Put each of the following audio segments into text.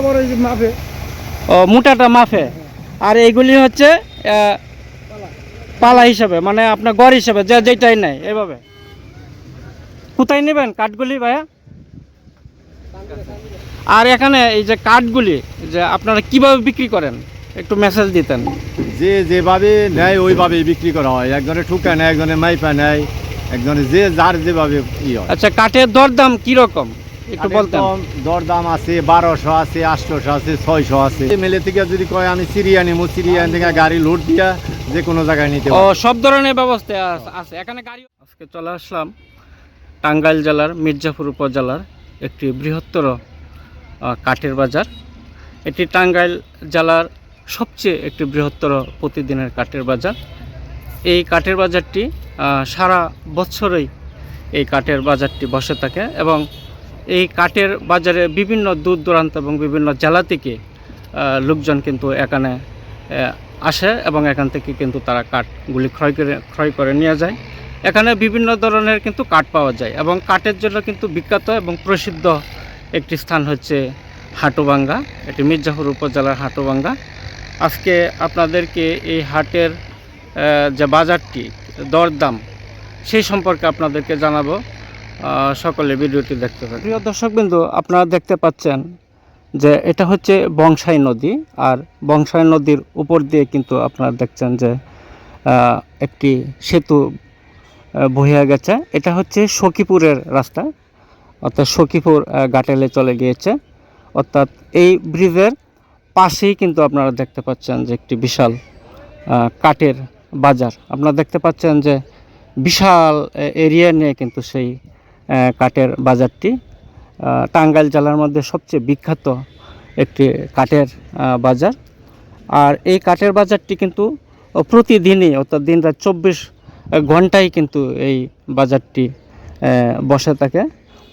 আবার ওই যে ও মোটাটা মাফে আর এইগুলি হচ্ছে পালা হিসাবে মানে আপনার গড় হিসাবে যে যেটাই নেয় এভাবে। কোথায় নেবেন কাঠগুলি ভাইয়া? আর এখানে এই যে কাঠগুলি যে আপনারা কীভাবে বিক্রি করেন? একটু মেসেজ দিতেন। যে যেভাবে নেয় ওইভাবেই বিক্রি করা হয়। একজনে ঠুকা নেয় একজনে মাইপা নেয় একজনে যে যার যেভাবে ই হয়। আচ্ছা কাঠের দরদাম কীরকম? একটু বলতেন। দর দাম আছে বারোশো আছে আটশোশো আছে ছয়শো আছে। মেলে থেকে যদি কয় আমি সিরিয়া নিবো সিরিয়া থেকে গাড়ি লোড দিয়া যে কোনো জায়গায় নিতে ও সব ধরনের ব্যবস্থা আছে এখানে গাড়ি আজকে চলে আসলাম টাঙ্গাইল জেলার মির্জাপুর উপজেলার একটি বৃহত্তর কাঠের বাজার। এটি টাঙ্গাইল জেলার সবচেয়ে একটি বৃহত্তর প্রতিদিনের কাঠের বাজার। এই কাঠের বাজারটি সারা বছরই এই কাঠের বাজারটি বসে থাকে এবং এই কাঠের বাজারে বিভিন্ন দূর দূরান্ত এবং বিভিন্ন জেলা থেকে লোকজন কিন্তু এখানে আসে এবং এখান থেকে কিন্তু তারা কাঠগুলি ক্রয় করে ক্রয় করে নিয়ে যায়। এখানে বিভিন্ন ধরনের কিন্তু কাঠ পাওয়া যায় এবং কাঠের জন্য কিন্তু বিখ্যাত এবং প্রসিদ্ধ একটি স্থান হচ্ছে হাটুবাঙ্গা। এটি মির্জাপুর উপজেলার হাটুবাঙ্গা। আজকে আপনাদেরকে এই হাটের যে বাজারটি, দরদাম, সেই সম্পর্কে আপনাদেরকে জানাব। সকলে ভিডিওটি দেখতে পারেন প্রিয় দর্শকবৃন্দু, আপনারা দেখতে পাচ্ছেন যে এটা হচ্ছে বংশাই নদী, আর বংশাই নদীর উপর দিয়ে কিন্তু আপনারা দেখছেন যে একটি সেতু বহিয়া গেছে। এটা হচ্ছে সখীপুরের রাস্তা, অর্থাৎ সখীপুর ঘাটেলে চলে গিয়েছে। অর্থাৎ এই ব্রিজের পাশেই কিন্তু আপনারা দেখতে পাচ্ছেন যে একটি বিশাল কাঠের বাজার। আপনারা দেখতে পাচ্ছেন যে বিশাল এরিয়া নিয়ে কিন্তু সেই কাঠের বাজারটি। টাঙ্গাইল জেলার মধ্যে সবচেয়ে বিখ্যাত একটি কাঠের বাজার। আর এই কাঠের বাজারটি কিন্তু প্রতিদিনই, অর্থাৎ দিন রাত চব্বিশ ঘন্টায় কিন্তু এই বাজারটি বসে থাকে।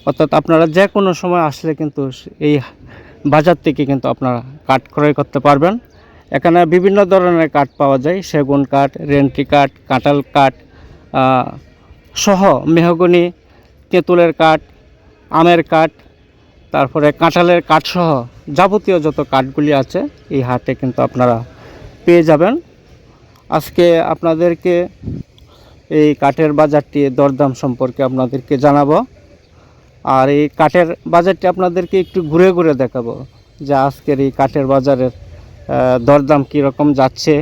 অর্থাৎ আপনারা যে কোনো সময় আসলে কিন্তু এই বাজার থেকে কিন্তু আপনারা কাঠ ক্রয় করতে পারবেন। এখানে বিভিন্ন ধরনের কাঠ পাওয়া যায়, সেগুন কাঠ, রেন্টি কাঠ, কাঁঠাল কাঠ সহ মেহগনি তেঁতুলের কাঠ, আমের কাঠ, তারপরে কাঁঠালের কাঠসহ যাবতীয় যত কাঠগুলি আছে এই হাটে কিন্তু আপনারা পেয়ে যাবেন। আজকে আপনাদেরকে এই কাঠের বাজারটি দরদাম সম্পর্কে আপনাদেরকে জানাব। আর এই কাঠের বাজারটি আপনাদেরকে একটু ঘুরে ঘুরে দেখাবো যে আজকের এই কাঠের বাজারের দরদাম কীরকম যাচ্ছে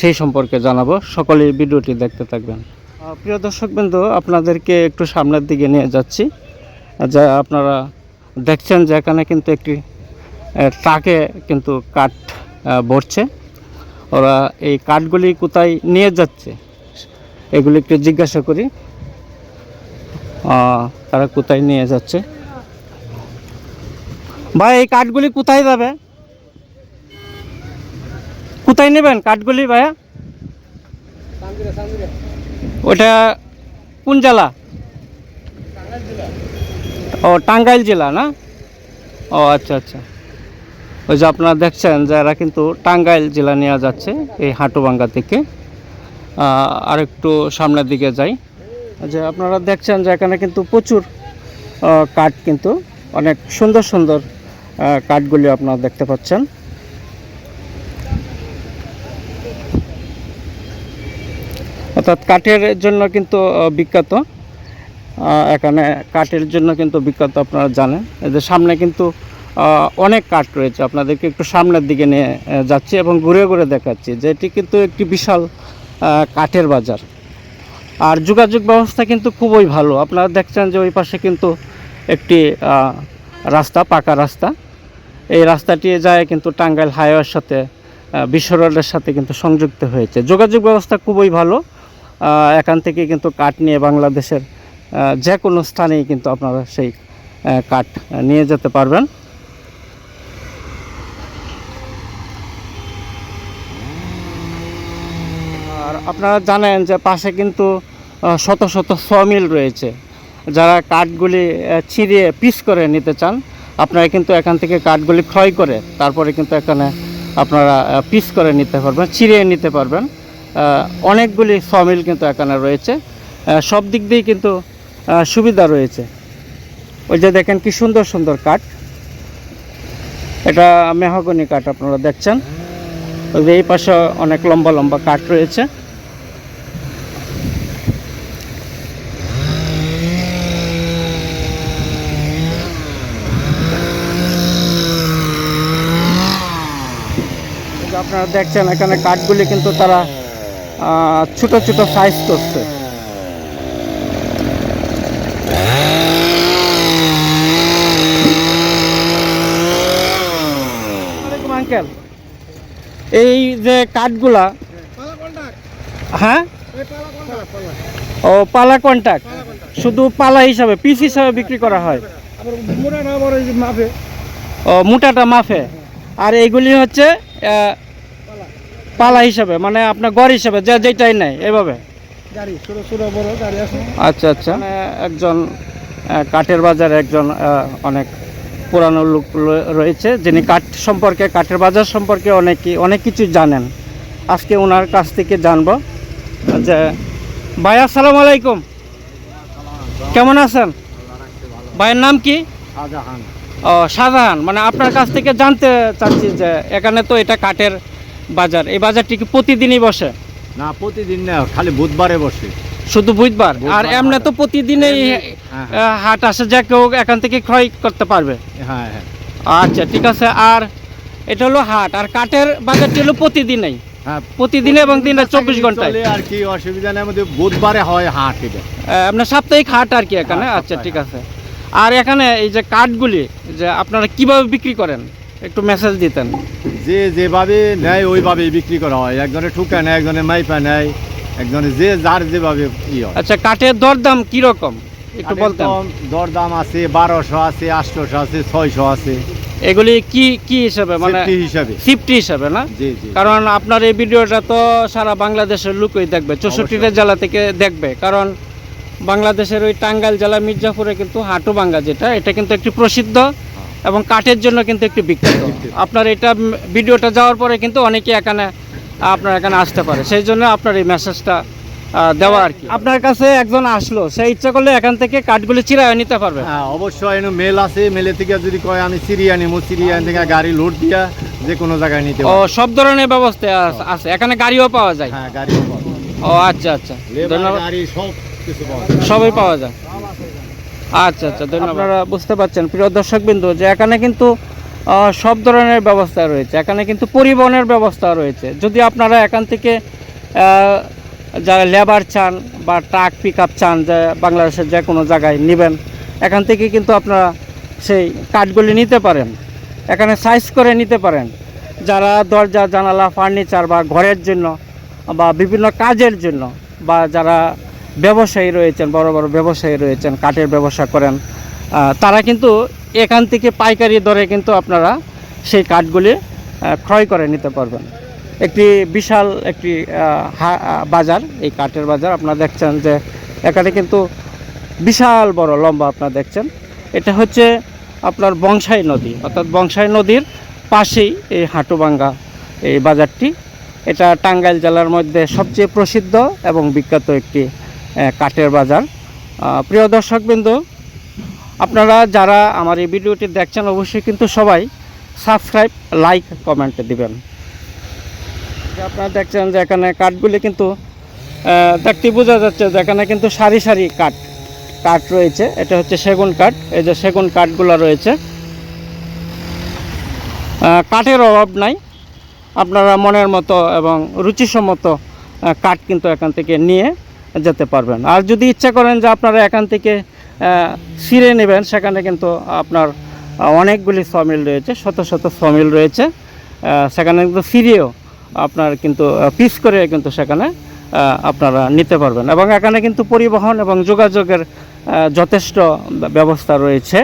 সেই সম্পর্কে জানাব। সকলেই ভিডিওটি দেখতে থাকবেন। প্রিয় দর্শকবৃন্দ, আপনাদেরকে একটু সামনের দিকে নিয়ে যাচ্ছি। যা আপনারা দেখছেন যে এখানে কিন্তু একটি ট্রাকে কিন্তু কাঠ ভরছে। ওরা এই কাঠগুলি কোথায় নিয়ে যাচ্ছে, এগুলি একটু জিজ্ঞাসা করি। তারা কোথায় নিয়ে যাচ্ছে? ভাই, এই কাঠগুলি কোথায় যাবে? কোথায় নেবেন কাঠগুলি ভাইয়া? ওটা কোন জেলা? ও, টাঙ্গাইল জেলা না? ও আচ্ছা আচ্ছা। ওই যে আপনারা দেখছেন যে এরা কিন্তু টাঙ্গাইল জেলা নিয়ে যাচ্ছে এই হাটুবাঙ্গা থেকে। আর একটু সামনের দিকে যাই। যে আপনারা দেখছেন যে এখানে কিন্তু প্রচুর কাঠ কিন্তু, অনেক সুন্দর সুন্দর কাঠগুলি আপনারা দেখতে পাচ্ছেন। অর্থাৎ কাঠের জন্য কিন্তু বিখ্যাত। এখানে কাঠের জন্য কিন্তু বিখ্যাত আপনারা জানেন। এদের সামনে কিন্তু অনেক কাঠ রয়েছে। আপনাদেরকে একটু সামনের দিকে নিয়ে যাচ্ছি এবং ঘুরে ঘুরে দেখাচ্ছি যে এটি কিন্তু একটি বিশাল কাঠের বাজার। আর যোগাযোগ ব্যবস্থা কিন্তু খুবই ভালো। আপনারা দেখছেন যে ওই পাশে কিন্তু একটি রাস্তা, পাকা রাস্তা। এই রাস্তাটি যায় কিন্তু টাঙ্গাইল হাইওয়ের সাথে বিশ্ব রোডের সাথে কিন্তু সংযুক্ত হয়েছে। যোগাযোগ ব্যবস্থা খুবই ভালো। এখান থেকে কিন্তু কাঠ নিয়ে বাংলাদেশের যে কোনো স্থানেই কিন্তু আপনারা সেই কাঠ নিয়ে যেতে পারবেন। আর আপনারা জানেন যে পাশে কিন্তু শত শত সমিল রয়েছে। যারা কাঠগুলি ছিঁড়িয়ে পিস করে নিতে চান, আপনারা কিন্তু এখান থেকে কাঠগুলি ক্রয় করে, তারপরে কিন্তু এখানে আপনারা পিস করে নিতে পারবেন ছিঁড়িয়ে নিতে পারবেন। অনেকগুলি সমিল কিন্তু এখানে রয়েছে। সব দিক দিয়েই কিন্তু সুবিধা রয়েছে। ওই যে দেখেন কি সুন্দর সুন্দর কাঠ। এটা মেহগনি কাঠ আপনারা দেখছেন। ওই যে এই পাশে অনেক লম্বা লম্বা কাঠ রয়েছে। আপনারা দেখছেন, এখানে কাঠগুলি কিন্তু তারা ছোট ছোট সাইজ করছে। আঙ্কেল। এই যে কাঠগুলা হ্যাঁ? ও পালা কন্ট্যাক্ট শুধু পালা হিসাবে পিস হিসাবে বিক্রি করা হয়। ও মোটাটা মাফে আর এইগুলি হচ্ছে পালা হিসাবে মানে আপনার গড় হিসাবে যে যেটাই নেয় এভাবে? গাড়ি ছোট ছোট বড় গাড়ি আছে। আচ্ছা আচ্ছা। মানে একজন কাঠের বাজারে একজন অনেক পুরানো লোক রয়েছে যিনি কাঠ সম্পর্কে কাঠের বাজার সম্পর্কে অনেক অনেক কিছু জানেন। আজকে ওনার কাছ থেকে জানব যে ভাই আসসালামু আলাইকুম। কেমন আছেন? ভাইয়ের নাম কি? ও শাহজাহান। মানে আপনার কাছ থেকে জানতে চাচ্ছি যে এখানে তো এটা কাঠের বাজার। এই বাজারটি কি প্রতিদিনই বসে? না প্রতিদিন না খালি বুধবারে বসে। শুধু বুধবার? আর এমনি তো প্রতিদিনই হ্যাঁ, হাট আসে যে কেউ এখান থেকে ক্রয় করতে পারবে। হ্যাঁ হ্যাঁ। আচ্ছা ঠিক আছে। আর এটা হলো হাট। আর কাঠের বাজারটি হলো প্রতিদিনই? হ্যাঁ প্রতিদিন এবং দিনটা চব্বিশ ঘন্টায়? আর কি অসুবিধা নেই আমাদের বুধবারে হয় হাট এটা। আপনার সাপ্তাহিক হাট আর কি এখানে? হ্যাঁ, আচ্ছা ঠিক আছে। আর এখানে এই যে কাঠগুলি যে আপনারা কীভাবে বিক্রি করেন? একটু মেসেজ দিতেন। যে যেভাবে নেয় ওইভাবেই বিক্রি করা হয়। একজনে ঠুকা নেয় একজনে মাইপা নেয় একজনে যে যার যেভাবে ই হয়। আচ্ছা কাঠের দরদাম কীরকম? একটু বলতেন। একদম দরদাম আছে বারোশো আছে আটশোশো আছে ছয়শো আছে। এগুলি কি কি হিসাবে? মানে হিসাবে। ফিফটি হিসাবে না? কারণ আপনার এই ভিডিওটা তো সারা বাংলাদেশের লোকই দেখবে চৌষট্টিটা জেলা থেকে দেখবে। কারণ বাংলাদেশের ওই টাঙ্গাইল জেলা মির্জাপুরে কিন্তু হাটুবাঙ্গা যেটা এটা কিন্তু একটি প্রসিদ্ধ এবং কাঠের জন্য কিন্তু একটু বিখ্যাত। বিখ্যাত। আপনার এটা ভিডিওটা যাওয়ার পরে কিন্তু অনেকে এখানে আপনার এখানে আসতে পারে। সেই জন্য আপনার এই মেসেজটা দেওয়া আর কি। আপনার কাছে একজন আসলো সে ইচ্ছা করলে এখান থেকে কাঠগুলি চিরায় নিতে পারবে। হ্যাঁ অবশ্যই এনে মেল আছে। মেলে থেকে যদি কয় আমি সিরিয়া নিমু সিরিয়া থেকে গাড়ি লোড দিয়া যে কোনো জায়গায় নিতে ও সব ধরনের ব্যবস্থা আছে। এখানে গাড়িও পাওয়া যায়। হ্যাঁ গাড়ি ও আচ্ছা আচ্ছা। ধন্যবাদ। গাড়ি সব কিছু পাওয়া যায়। সবই পাওয়া যায়। আচ্ছা আচ্ছা ধন্যবাদ। আপনারা বুঝতে পারছেন, প্রিয় দর্শক বিন্দু যে এখানে কিন্তু সব ধরনের ব্যবস্থা রয়েছে। এখানে কিন্তু পরিবহনের ব্যবস্থা রয়েছে। যদি আপনারা এখান থেকে যারা লেবার চান বা ট্রাক পিক আপ চান, যে বাংলাদেশের যে কোনো জায়গায় নেবেন, এখান থেকে কিন্তু আপনারা সেই কাঠগুলি নিতে পারেন। এখানে সাইজ করে নিতে পারেন। যারা দরজা, জানালা ফার্নিচার বা ঘরের জন্য বা বিভিন্ন কাজের জন্য বা যারা ব্যবসায়ী রয়েছেন, বড় বড় ব্যবসায়ী রয়েছেন, কাঠের ব্যবসা করেন। তারা কিন্তু এখান থেকে পাইকারি দরে কিন্তু আপনারা সেই কাঠগুলি ক্রয় করে নিতে পারবেন। একটি বিশাল একটি বাজার, এই কাঠের বাজার, আপনারা দেখছেন যে এখানে কিন্তু বিশাল বড় লম্বা আপনারা দেখছেন। এটা হচ্ছে আপনার বংশাই নদী, অর্থাৎ বংশাই নদীর পাশেই এই হাটুবাঙ্গা এই বাজারটি। এটা টাঙ্গাইল জেলার মধ্যে সবচেয়ে প্রসিদ্ধ এবং বিখ্যাত একটি কাঠের বাজার। প্রিয় দর্শকবৃন্দ, আপনারা যারা আমার এই ভিডিওটি দেখছেন, অবশ্যই কিন্তু সবাই সাবস্ক্রাইব, লাইক, কমেন্ট দিবেন। আপনারা দেখছেন যে এখানে কাঠগুলি কিন্তু দেখতে বোঝা যাচ্ছে যে এখানে কিন্তু সারি সারি কাঠ কাঠ রয়েছে। এটা হচ্ছে সেগুন কাঠ। এই যে সেগুন কাঠগুলো রয়েছে। কাঠের অভাব নাই। আপনারা মনের মতো এবং রুচিসম্মত কাঠ কিন্তু এখান থেকে নিয়ে যেতে পারবেন। আর যদি ইচ্ছা করেন যে আপনারা এখান থেকে সিরে নেবেন, সেখানে কিন্তু আপনার অনেকগুলি সমিল রয়েছে, শত শত সমিল রয়েছে। সেখানে কিন্তু সিরিয়েও আপনার কিন্তু পিস করে কিন্তু সেখানে আপনারা নিতে পারবেন। এবং এখানে কিন্তু পরিবহন এবং যোগাযোগের যথেষ্ট ব্যবস্থা রয়েছে।